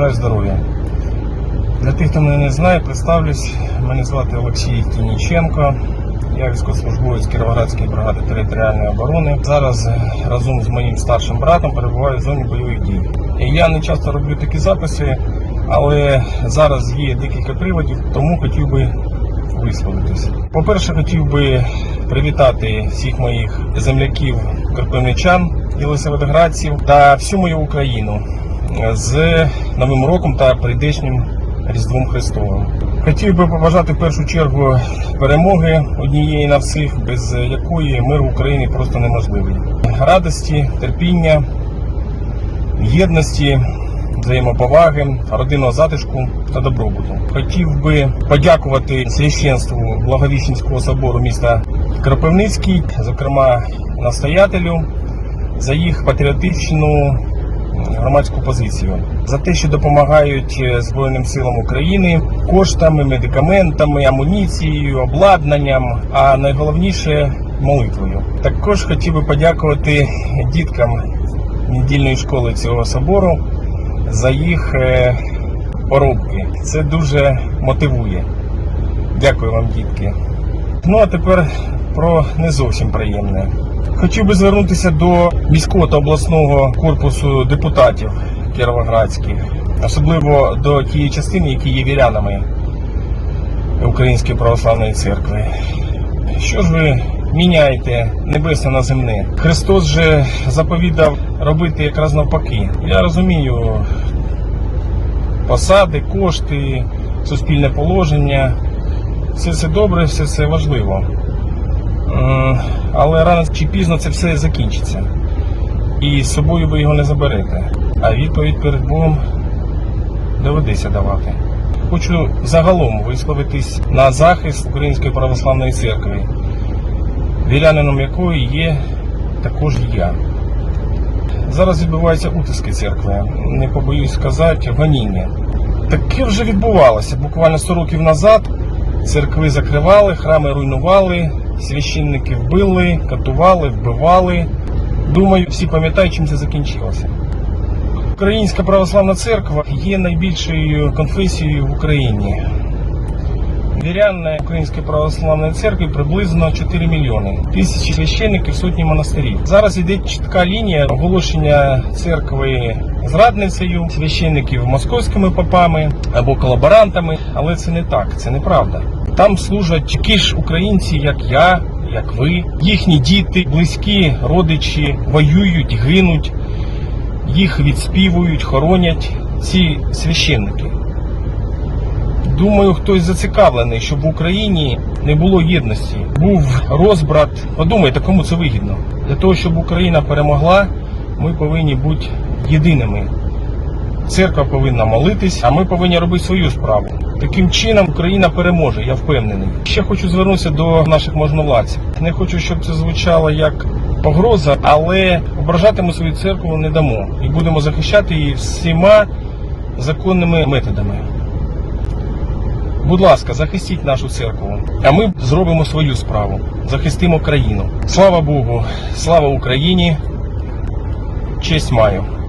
Бажаю здоров'я. Для тих, хто мене не знає, представлюсь. Мене звати Олексій Тініченко. Я військовослужбовець Кіровоградської бригади територіальної оборони. Зараз разом з моїм старшим братом перебуваю в зоні бойових дій. Я не часто роблю такі записи, але зараз є декілька приводів, тому хотів би висловитись. По-перше, хотів би привітати всіх моїх земляків кропивничан і лисоводоградців та всю мою Україну з Новим роком та прийдешнім Різдвом Христовим. Хотів би побажати в першу чергу перемоги однієї на всіх, без якої мир в Україні просто неможливий. Радості, терпіння, єдності, взаємоповаги, родинного затишку та добробуту. Хотів би подякувати священству Благовіщенського собору міста Кропивницький, зокрема настоятелю, за їх патріотичну громадську позицію, за те, що допомагають е, Збройним силам України коштами, медикаментами, амуніцією, обладнанням, а найголовніше молитвою. Також хотів би подякувати діткам недільної школи цього собору за їх е, поробки. Це дуже мотивує. Дякую вам, дітки. Ну а тепер про не зовсім приємне. Хотів би звернутися до міського та обласного корпусу депутатів кіровоградських, особливо до тієї частини, які є вірянами Української православної церкви. Що ж ви міняєте небесне на земне? Христос же заповідав робити якраз навпаки. Я розумію посади, кошти, суспільне положення. Все це добре, все це важливо. Але рано чи пізно це все закінчиться. І з собою ви його не заберете. А відповідь перед Богом доведеться давати. Хочу загалом висловитись на захист Української православної церкви, вірянином якої є також я. Зараз відбуваються утиски церкви, не побоюсь сказати, гоніння. Таке вже відбувалося буквально 100 років назад. Церкви закривали, храми руйнували, священників били, катували, вбивали. Думаю, всі пам'ятають, чим це закінчилося. Українська православна церква є найбільшою конфесією в Україні. Вірян Української православної церкви приблизно 4 мільйони, тисячі священників, сотні монастирів. Зараз йде чітка лінія оголошення церкви зрадницею, священників московськими попами або колаборантами, але це не так, це неправда. Там служать такі ж українці, як я, як ви, їхні діти, близькі родичі воюють, гинуть, їх відспівують, хоронять ці священники. Думаю, хтось зацікавлений, щоб в Україні не було єдності, був розбрат. Подумайте, кому це вигідно. Для того, щоб Україна перемогла, ми повинні бути єдиними. Церква повинна молитись, а ми повинні робити свою справу. Таким чином Україна переможе, я впевнений. Ще хочу звернутися до наших можновладців. Не хочу, щоб це звучало як погроза, але ображати ми свою церкву не дамо і будемо захищати її всіма законними методами. Будь ласка, захистіть нашу церкву, а ми зробимо свою справу. Захистимо країну. Слава Богу, слава Україні. Честь маю.